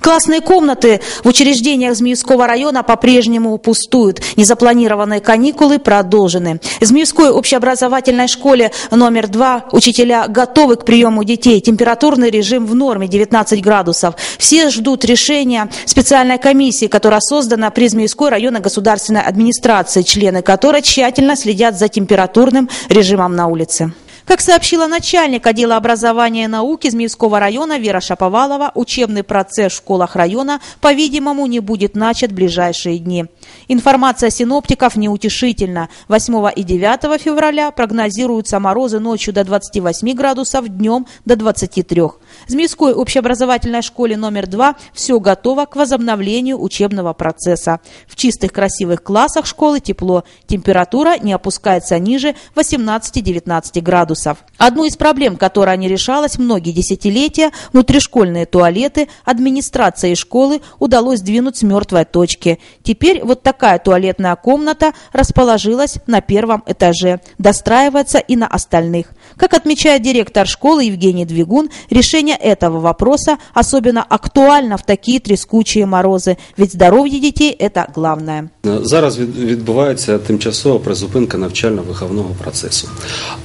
Классные комнаты в учреждениях Змеевского района по-прежнему пустуют. Незапланированные каникулы продолжены. В Змеевской общеобразовательной школе номер два учителя готовы к приему детей. Температурный режим в норме 19 градусов. Все ждут решения специальной комиссии, которая создана при Змеевской районной государственной администрации, члены которой тщательно следят за температурным режимом на улице. Как сообщила начальник отдела образования и науки Змеевского района Вера Шаповалова, учебный процесс в школах района, по-видимому, не будет начат в ближайшие дни. Информация синоптиков неутешительна. 8 и 9 февраля прогнозируются морозы ночью до 28 градусов, днем до 23. В Змеевской общеобразовательной школе номер 2 все готово к возобновлению учебного процесса. В чистых красивых классах школы тепло. Температура не опускается ниже 18-19 градусов градусов. Одну из проблем, которая не решалась многие десятилетия, внутришкольные туалеты, администрации школы удалось двинуть с мертвой точки. Теперь вот такая туалетная комната расположилась на первом этаже, достраивается и на остальных. Как отмечает директор школы Евгений Двигун, решение этого вопроса особенно актуально в такие трескучие морозы, ведь здоровье детей – это главное. Зараз відбувається тимчасова призупинка навчально-виховного процесу.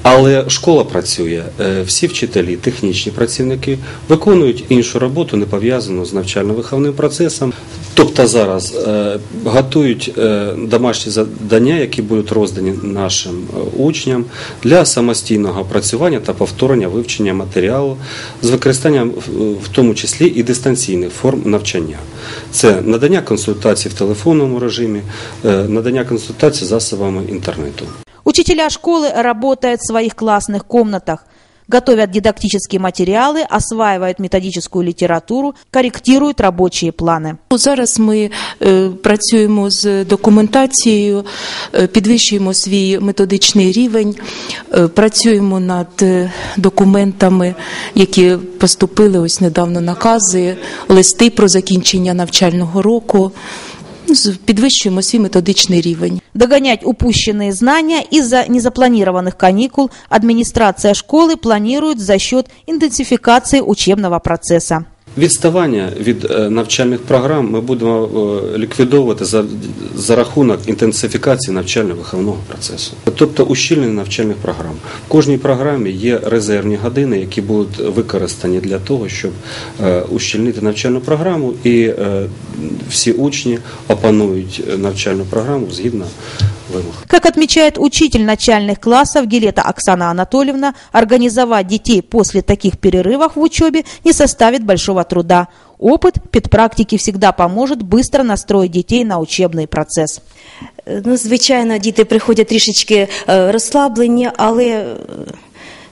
Але школа працює, е, всі вчителі, технічні працівники виконують іншу роботу, не пов'язану з навчально-виховним процесом. Тобто зараз е, готують е, домашні завдання, які будуть роздані нашим учням для самостійного працювання та повторення вивчення матеріалу з використанням в тому числі і дистанційних форм навчання. Це надання консультацій в телефонному режимі, надання консультацій засобами інтернету. Учителя школы работают в своих классных комнатах, готовят дидактические материалы, осваивают методическую літературу, корректируют робочі плани. Зараз ми е, працюємо з документацією, е, підвищуємо свій методичний рівень, е, працюємо над е, документами, які поступили ось недавно накази, листи про закінчення навчального року. Підвищуємо свій методичний рівень. Догонять упущенные знания из-за незапланированных каникул администрация школы планирует за счет интенсификации учебного процесса. Відставання від е, навчальних програм ми будемо е, ліквідовувати за за рахунок інтенсифікації навчально-виховного процесу, тобто ущільнення навчальних програм. В кожній програмі є резервні години, які будуть використані для того, щоб е, ущільнити навчальну програму, і всі учні опанують навчальну програму згідно вымах. Как отмечает учитель начальных классов Гелета Оксана Анатольевна, организовать детей после таких перерывов в учебе не составит большого труда. Опыт педпрактики всегда поможет быстро настроить детей на учебний процес. Ну, звичайно, діти приходять трішечки розслаблені, але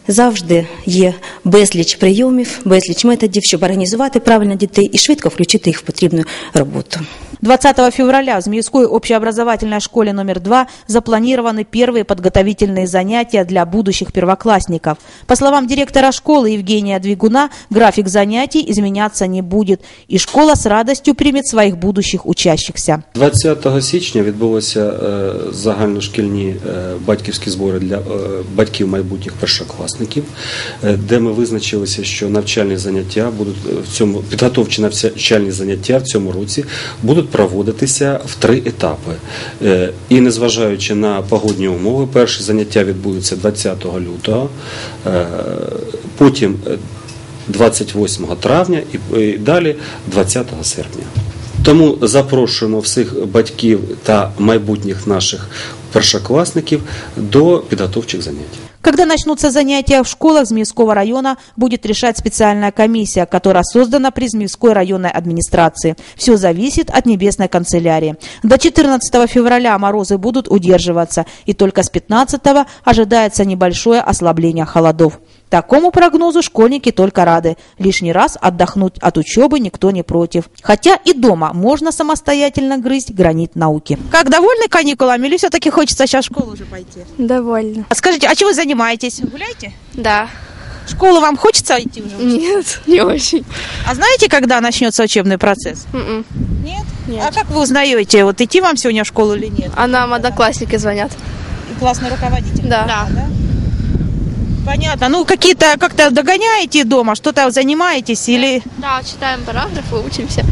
завжди є безліч прийомів, безліч методів, щоб організувати правильно дітей і швидко включити їх в потрібну роботу. 20 февраля в Змеевской общеобразовательной школе номер 2 запланированы первые подготовительные занятия для будущих первоклассников. По словам директора школы Евгения Двигуна, график занятий изменяться не будет, и школа с радостью примет своих будущих учащихся. 20 січня відбулися загальношкільні батьківські збори для батьків майбутніх першокласників, Де ми визначилися, що навчальні заняття будуть в цьому підготовчі навчальні заняття в цьому році будуть проводитися в три етапи. Е, і незважаючи на погодні умови, перші заняття відбудуться 20 лютого, е, потім 28 травня і далі 20 серпня. Тому запрошуємо всіх батьків та майбутніх наших першокласників до підготовчих занять. Когда начнутся занятия в школах Змеевского района, будет решать специальная комиссия, которая создана при Змеевской районной администрации. Все зависит от небесной канцелярии. До 14 февраля морозы будут удерживаться, и только с 15 ожидается небольшое ослабление холодов. Такому прогнозу школьники только рады. Лишний раз отдохнуть от учебы никто не против. Хотя и дома можно самостоятельно грызть гранит науки. Как довольны каникулами или все-таки хочется сейчас в школу уже пойти? Довольно. А скажите, а чего вы занимаетесь? Гуляете? Да. В школу вам хочется идти уже? Нет, не очень. А знаете, когда начнется учебный процесс? Mm-mm. Нет? Нет. А как вы узнаете, вот идти вам сегодня в школу или нет? А нам одноклассники звонят. И классный руководитель? Да. да? Понятно. Ну, какие-то как-то догоняете дома, что-то занимаетесь или... Да, читаем параграфы, учимся.